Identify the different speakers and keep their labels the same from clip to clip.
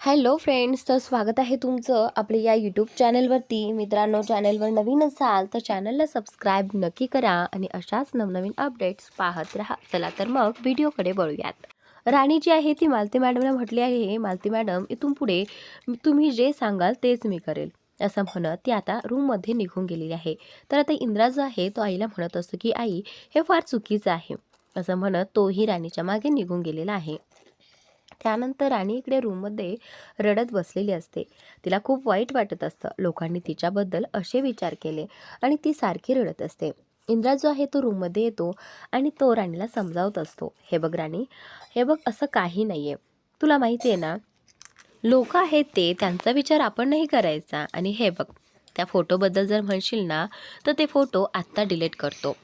Speaker 1: Hello friends तर स्वागत आहे तुमचं आपल्या या यूट्यूब चॅनलवरती मित्रांनो चॅनलवर नवीन असाल तर चॅनलला सबस्क्राईब नक्की करा आणि अशाच नवनवीन अपडेट्स पाहत राहा. चला तर मग व्हिडिओकडे वळूयात. राणी जी आहे ती मालती मॅडमला म्हटली आहे मालती मॅडम इथून पुढे तुम्ही जे सांगाल तेच मी करेल. असं म्हणत ती आता रूममध्ये निघून गेलेली आहे. तर आता इंद्रा जो आहे तो आईला म्हणत असतो की आई हे फार चुकीचं आहे. असं म्हणत तोही राणीच्या मागे निघून गेलेला आहे. त्यानंतर राणी इकडे रूममध्ये रडत बसलेली असते. तिला खूप वाईट वाटत असतं. लोकांनी तिच्याबद्दल असे विचार केले आणि ती सारखी रडत असते. इंद्रा जो आहे तो रूममध्ये येतो आणि तो राणीला समजावत असतो. हे बघ राणी हे बघ असं काही नाही आहे तुला माहिती आहे ना लोक आहेत ते त्यांचा विचार आपण नाही करायचा. आणि हे बघ त्या फोटोबद्दल जर म्हणशील ना तर ते फोटो आत्ता डिलीट करतो.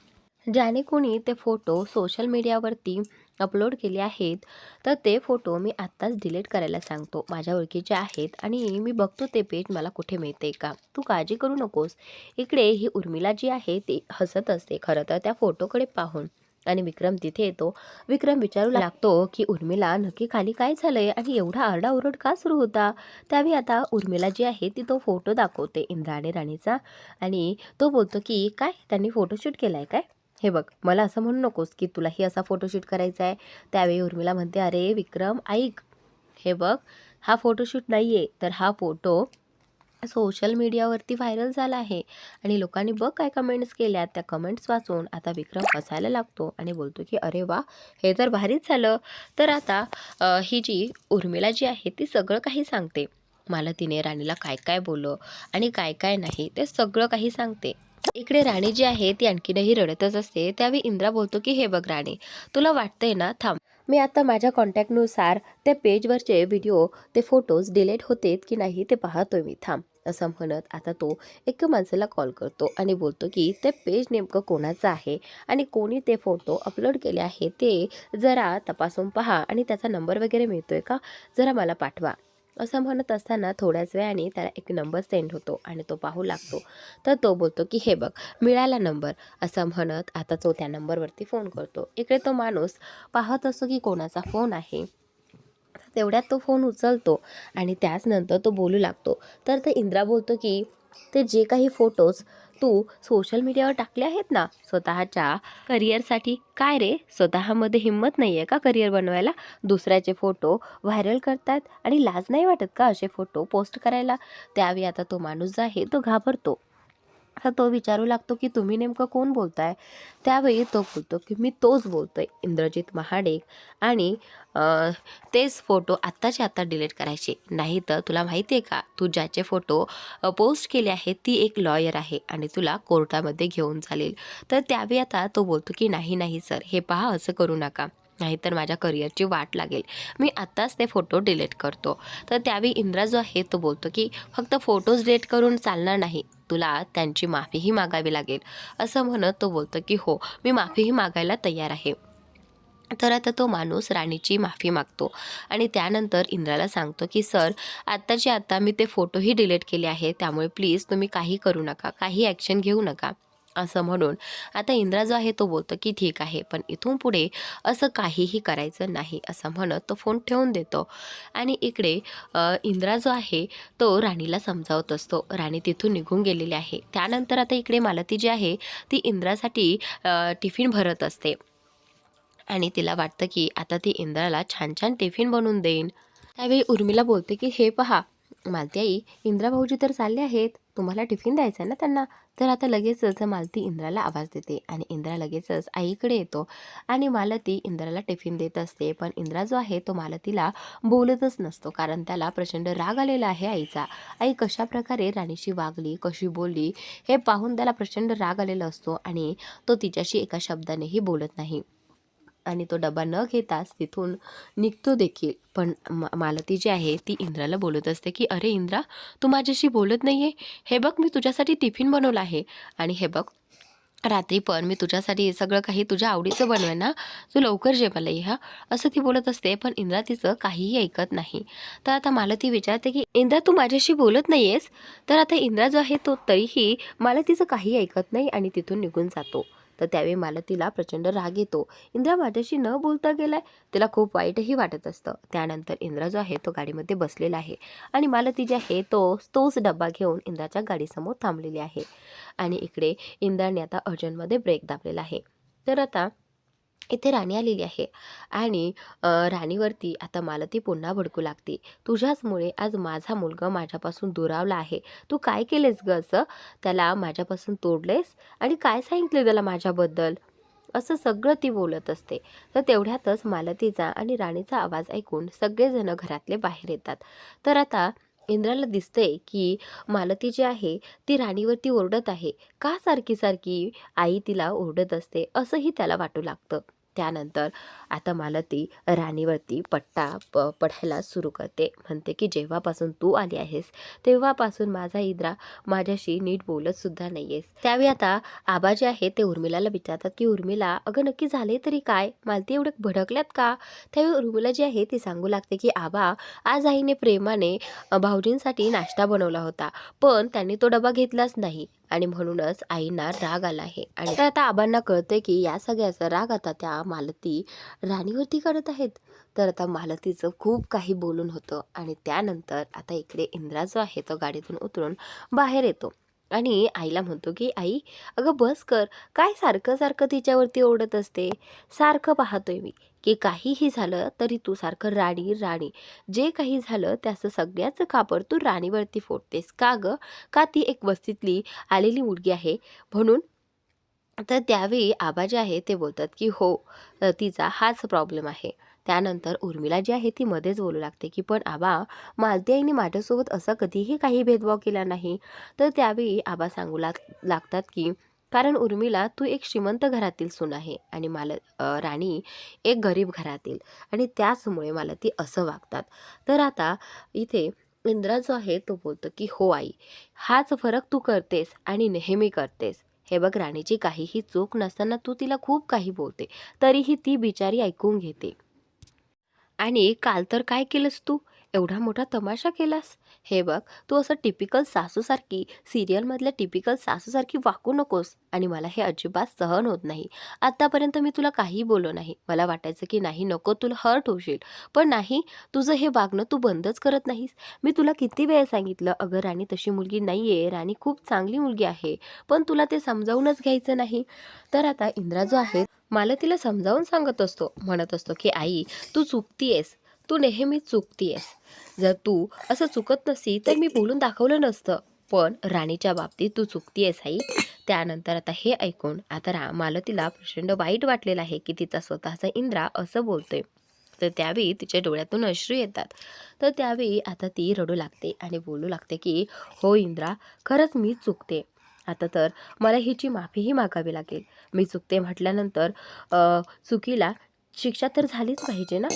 Speaker 1: ज्याने कोणी ते फोटो सोशल मीडियावरती अपलोड केले आहेत तर ते फोटो मी आत्ताच डिलीट करायला सांगतो. माझ्या ओळखीचे आहेत आणि मी बघतो ते पेज मला कुठे मिळते का? तू काळजी करू नकोस. इकडे ही उर्मिला जी आहे ती हसत असते खरं तर त्या फोटोकडे पाहून. आणि विक्रम तिथे येतो. विक्रम विचारू लागतो की उर्मिला नक्की खाली काय झालंय आणि एवढा आरडाओरड का सुरू होता? त्यावेळी आता उर्मिला जी आहे ती तो फोटो दाखवते इंद्राणी राणीचा. आणि तो बोलतो की काय? त्यांनी फोटोशूट केलाय काय? हे बघ मला असं म्हणू नकोस की तुलाही असा फोटोशूट करायचा आहे. त्यावेळी उर्मिला म्हणते अरे विक्रम ऐक. हे बघ हा फोटोशूट नाही आहे तर हा फोटो सोशल मीडियावरती व्हायरल झाला आहे. आणि लोकांनी बघ काय कमेंट्स केल्या त्या कमेंट्स वाचून आता विक्रम हसायला लागतो आणि बोलतो की अरे वा हे तर भारीच झालं. तर आता ही जी उर्मिला जी आहे ती सगळं काही सांगते. मला तिने राणीला काय काय बोललं आणि काय काय नाही ते सगळं काही सांगते. इकडे राणी जी आहे ती आणखीनही रडतच असते. त्यावेळी इंद्रा बोलतो की हे बघ राणी तुला वाटतंय ना थांब. मी आता माझ्या कॉन्टॅक्टनुसार त्या पेजवरचे व्हिडिओ ते फोटोज डिलीट होतेत की नाही ते पाहतोय मी. थांब असं म्हणत आता तो एक माणसाला कॉल करतो आणि बोलतो की ते पेज नेमकं कोणाचं आहे आणि कोणी ते फोटो अपलोड केले आहे ते जरा तपासून पहा आणि त्याचा नंबर वगैरे मिळतोय का? जरा मला पाठवा. असं म्हणत असताना थोड्याच वेळाने त्याला एक नंबर सेंड होतो आणि तो पाहू लागतो. तर तो बोलतो की हे बघ मिळाला नंबर. असं म्हणत आता तो त्या नंबरवरती फोन करतो. इकडे तो माणूस पाहत असतो की कोणाचा फोन आहे. तेवढ्यात तो फोन उचलतो आणि त्याच नंतर तो बोलू लागतो. तर ते इंद्रा बोलतो की ते जे काही फोटोज तू सोशल मीडियावर टाकले आहेत ना स्वतःच्या करिअरसाठी काय रे? स्वतःमध्ये हिंमत नाही आहे का करिअर बनवायला? दुसऱ्याचे फोटो व्हायरल करतात आणि लाज नाही वाटत का असे फोटो पोस्ट करायला? त्यावेळी आता तो माणूस जो आहे तो घाबरतो. आता तो विचारू लागतो की तुम्ही नेमकं कोण बोलताय? त्यावेळी तो बोलतो की मी तोच बोलतो आहे इंद्रजित महाडेक. आणि तेच फोटो आत्ताच्या आत्ता डिलीट करायचे. नाही तर तुला माहिती आहे का तू ज्याचे फोटो पोस्ट केले आहेत ती एक लॉयर आहे आणि तुला कोर्टामध्ये घेऊन चालेल. तर त्यावेळी आता तो बोलतो की नाही नाही सर हे पहा असं करू नका. नाहीतर माझ्या करिअरची वाट लागेल. मी आत्ताच ते फोटो डिलीट करतो. तर त्यावेळी इंद्रा जो आहे तो बोलतो की फक्त फोटोज डिलीट करून चालणार नाही. तुला त्यांची माफीही मागावी लागेल. असं म्हणत तो बोलतो की हो मी माफीही मागायला तयार आहे. तर आता तो माणूस राणीची माफी मागतो आणि त्यानंतर इंद्राला सांगतो की सर आत्ताचे आत्ता मी ते फोटोही डिलीट केले आहे त्यामुळे प्लीज तुम्ही काही करू नका. काही ॲक्शन घेऊ नका. असं म्हणून. आता इंद्रा जो आहे तो बोलतो की ठीक आहे पण इथून पुढे असं काहीही करायचं नाही असं म्हणत तो फोन ठेवून देतो. आणि इकडे इंद्रा जो आहे तो राणीला समजावत असतो. राणी तिथून निघून गेलेली आहे. त्यानंतर आता इकडे मालती जी आहे ती इंद्रासाठी टिफिन भरत असते. आणि तिला वाटतं की आता ती इंद्राला छान छान टिफिन बनवून देईन. त्यावेळी उर्मिला बोलते की हे पहा मालती आई इंद्रा भाऊजी तर चालले आहेत. तुम्हाला टिफिन द्यायचं आहे ना त्यांना तर आता लगेचच मालती इंद्राला आवाज देते आणि इंद्रा लगेचच आईकडे येतो आणि मालती इंद्राला टिफिन देत असते. पण इंद्रा जो आहे तो मालतीला बोलतच नसतो कारण त्याला प्रचंड राग आलेला आहे आईचा. आई कशा प्रकारे राणीशी वागली कशी बोलली हे पाहून त्याला प्रचंड राग आलेला असतो आणि तो तिच्याशी एका शब्दानेही बोलत नाही. आणि तो डबा न घेताच तिथून निघतो देखील. पण मालती जी आहे ती इंद्राला बोलत असते की अरे इंद्रा तू माझ्याशी बोलत नाही आहे हे बघ मी तुझ्यासाठी टिफिन बनवलं आहे. आणि हे बघ रात्री पण मी तुझ्यासाठी सगळं काही तुझ्या आवडीचं बनवेन ना. तू लवकर जेवायला ये हा. असं ती बोलत असते पण इंद्रा तिचं काहीही ऐकत नाही. तर आता मला ती विचारते की इंद्रा तू माझ्याशी बोलत नाही आहेस तर आता इंद्रा जो आहे तो तरीही मला तिचं काही ऐकत नाही आणि तिथून निघून जातो. तर त्यावेळी मला तिला प्रचंड राग येतो. इंद्रा माझ्याशी न बोलता गेलाय तिला खूप वाईटही वाटत असतं. त्यानंतर इंद्रा जो आहे तो गाडीमध्ये बसलेला आहे आणि मला तिच्या आहे तो तोच डब्बा घेऊन इंद्राच्या गाडीसमोर थांबलेली आहे. आणि इकडे इंद्राने आता अर्जंटमध्ये ब्रेक दाबलेला आहे. तर आता इथे राणी आलेली आहे. आणि राणीवरती आता मालती पुन्हा भडकू लागते. तुझ्याचमुळे आज माझा मुलगा माझ्यापासून दुरावला आहे. तू काय केलेस ग असं? त्याला माझ्यापासून तोडलेस आणि काय सांगितले त्याला माझ्याबद्दल? असं सगळं ती बोलत असते. तर तेवढ्यातच मालतीचा आणि राणीचा आवाज ऐकून सगळेजण घरातले बाहेर येतात. तर आता इंद्राला दिसतंय की मालती जी आहे ती राणीवरती ओरडत आहे. का सारखी सारखी आई तिला ओरडत असते असंही त्याला वाटू लागतं. त्यानंतर आता मला ती राणीवरती पट्टा प पडायला सुरू करते. म्हणते की जेव्हापासून तू आली आहेस तेव्हापासून माझा इंद्रा माझ्याशी नीट बोलतसुद्धा नाही आहेस त्यावेळी आता आबा जे आहे ते उर्मिलाला विचारतात की उर्मिला अगं नक्की झाले तरी काय? मला ते एवढं भडकल्यात का? त्यावेळी उर्मिला जी आहे ती सांगू लागते की आबा आज आईने प्रेमाने भाऊजींसाठी नाश्ता बनवला होता पण त्यांनी तो डबा घेतलाच नाही. आणि म्हणूनच आईंना राग आला आहे. आणि तर आता आबांना कळतंय की या सगळ्याचा राग आता त्या मालती राणीवरती करत आहेत. तर आता मालतीचं खूप काही बोलून होतं आणि त्यानंतर आता इकडे इंद्रा जो आहे तो गाडीतून उतरून बाहेर येतो. आणि आईला म्हणतो की आई अगं बस कर. काय सारखं सारखं तिच्यावरती ओढत असते? सारखं पाहतोय मी. की काहीही झालं तरी तू सारखं राणी राणी. जे काही झालं त्याचं सगळ्याचं कापड तू राणीवरती फोडतेस. का गं? का ती एक वस्तीतली आलेली मुलगी आहे? म्हणून तर त्यावेळी आबा जे आहे ते बोलतात की हो तिचा हाच प्रॉब्लेम आहे. त्यानंतर उर्मिला जी आहे ती मध्येच बोलू लागते की पण आबा मालती आईने माझ्यासोबत असा कधीही काही भेदभाव केला नाही. तर त्यावेळी आबा सांगू लाग लागतात की कारण उर्मिला तू एक श्रीमंत घरातील सून आहे आणि मला राणी एक गरीब घरातील आणि त्याचमुळे मला ती असं वागतात. तर आता इथे इंद्रा जो आहे तो बोलतो की हो आई हाच फरक तू करतेस आणि नेहमी करतेस. हे बघ राणीची काहीही चूक नसताना तू तिला खूप काही बोलते तरीही ती बिचारी ऐकून घेते. आणि काल तर काय केलंस तू? एवढा मोठा तमाशा केलास? हे बघ तू असं टिपिकल सासूसारखी सिरियलमधल्या टिपिकल सासूसारखी वाकू नकोस आणि मला हे अजिबात सहन होत नाही. आत्तापर्यंत मी तुला काही बोलो नाही. मला वाटायचं की नाही नको तुला हर्ट होशील. पण नाही तुझं हे वागणं तू बंदच करत नाहीस. मी तुला किती वेळ सांगितलं अगं राणी तशी मुलगी नाही आहे राणी खूप चांगली मुलगी आहे पण तुला ते समजावूनच घ्यायचं नाही. तर आता इंद्रा जो आहे मला तिला समजावून सांगत असतो म्हणत असतो की आई तू चुकतीयेस. तू नेहमी चुकतीयेस. जर तू असं चुकत नसती तर मी बोलून दाखवलं नसतं. पण राणीच्या बाबतीत तू चुकतीयेस आई. त्यानंतर आता हे ऐकून आता रा मालतीला प्रचंड वाईट वाटलेलं आहे की तिचा स्वतःचा इंद्रा असं बोलतोय. तर त्यावेळी तिच्या डोळ्यातून अश्रू येतात. तर त्यावेळी आता ती रडू लागते आणि बोलू लागते की हो इंद्रा खरंच मी चुकते. आता तर मला हिची माफीही मागावी लागेल. मी चुकते म्हटल्यानंतर चुकीला शिक्षा तर झालीच पाहिजे ना?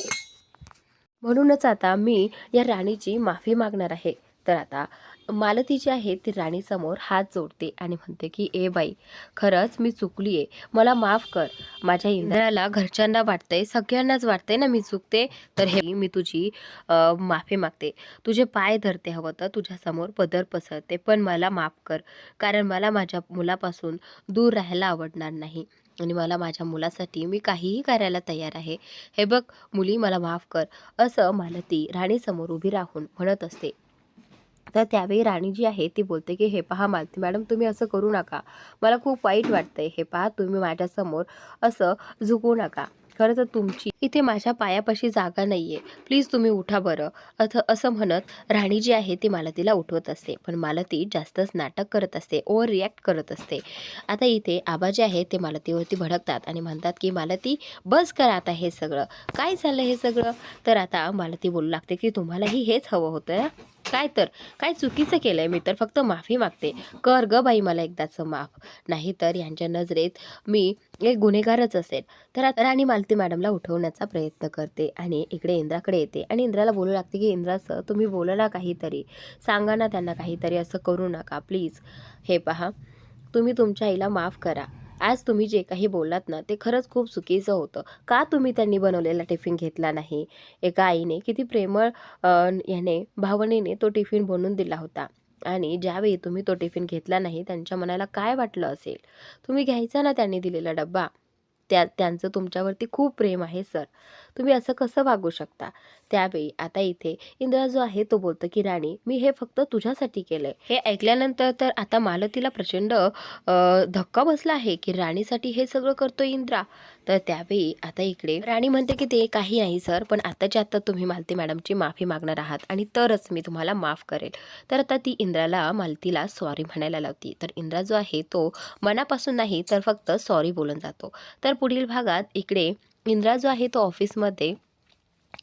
Speaker 1: म्हणूनच आता मी या राणीची माफी मागणार आहे. तर आता मालती जी आहे ती राणीसमोर हात जोडते आणि म्हणते की ए बाई खरंच मी चुकली आहे मला माफ कर. माझ्या इंद्राला घरच्यांना वाटतंय सगळ्यांनाच वाटतंय ना मी चुकते. तर हे मी तुझी माफी मागते. तुझे पाय धरते हवं तर तुझ्यासमोर पदर पसरते. पण मला माफ कर. कारण मला माझ्या मुलापासून दूर राहायला आवडणार नाही. आणि मला माझ्या मुलासाठी मी काहीही करायला तयार आहे. हे बघ मुली मला माफ कर असं मालती राणीसमोर उभी राहून म्हणत असते. तर त्यावेळी राणी जी आहे ती बोलते की हे पहा मालती मॅडम तुम्ही असं करू नका. मला खूप वाईट वाटतंय. हे पहा तुम्ही माझ्यासमोर असं झुकू नका. खरं तर तुमची इथे माझ्या पायापाशी जागा नाहीये. प्लीज तुम्ही उठा बरं. अथ असं म्हणत राणी जी आहे ती मालतीला उठवत असते. पण मालती जास्तच नाटक करत असते. ओव्हर रिॲक्ट करत असते. आता इथे आबा जे आहे ते मालतीवरती भडकतात आणि म्हणतात की मालती बस करा आता हे सगळं. काय झालं हे सगळं? तर आता मालती बोलू लागते की तुम्हालाही हेच हवं होतं. काय तर? काय चुकीचं केलंय? मी तर फक्त माफी मागते. कर ग बाई मला एकदाचं माफ. नाही तर यांच्या नजरेत मी एक गुन्हेगारच असेल. तर आता राणी मालती मॅडमला उठवण्याचा प्रयत्न करते आणि इकडे इंद्राकडे येते. आणि इंद्राला बोलू लागते की इंद्राचं तुम्ही बोला ना काहीतरी. सांगा ना त्यांना काहीतरी असं करू नका प्लीज. हे पहा. तुम्ही तुमच्या आईला माफ करा. आज तुम्ही जे काही बोललात ना ते खरंच खूप चुकीचं होतं. का तुम्ही त्यांनी बनवलेला टिफिन घेतला नाही? एका आईने किती प्रेमळ याने भावनेने तो टिफिन बनवून दिला होता. आणि ज्यावेळी तुम्ही तो टिफिन घेतला नाही त्यांच्या मनाला काय वाटलं असेल? तुम्ही घ्यायचा ना त्यांनी दिलेला डब्बा? त्या त्यांचं तुमच्यावरती खूप प्रेम आहे सर. तुम्ही असं कसं वागू शकता? त्यावेळी आता इथे इंद्रा जो आहे तो बोलतो की राणी मी हे फक्त तुझ्यासाठी केलंय. हे ऐकल्यानंतर तर आता मालतीला प्रचंड धक्का बसला आहे की राणीसाठी हे सगळं करतो इंद्रा. तर त्यावेळी आता इकडे राणी म्हणते की ते काही नाही सर पण आताच्या आता तुम्ही मालती मॅडमची माफी मागणार आहात आणि तरच मी तुम्हाला माफ करेल. तर आता ती इंद्राला मालतीला सॉरी म्हणायला लावती. तर इंद्रा जो आहे तो मनापासून नाही तर फक्त सॉरी बोलून जातो. तर पुढील भागात इकडे इंद्रा जो आहे तो ऑफिसमध्ये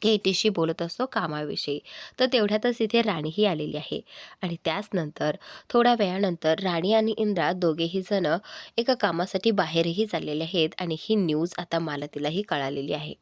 Speaker 1: केटीशी बोलत असतो कामाविषयी. तर तेवढ्यातच इथे राणीही आलेली आहे. आणि त्याच नंतर थोड्या वेळानंतर राणी आणि इंद्रा दोघेही जण एका कामासाठी बाहेरही चाललेले आहेत आणि ही न्यूज आता मालतीलाही कळालेली आहे.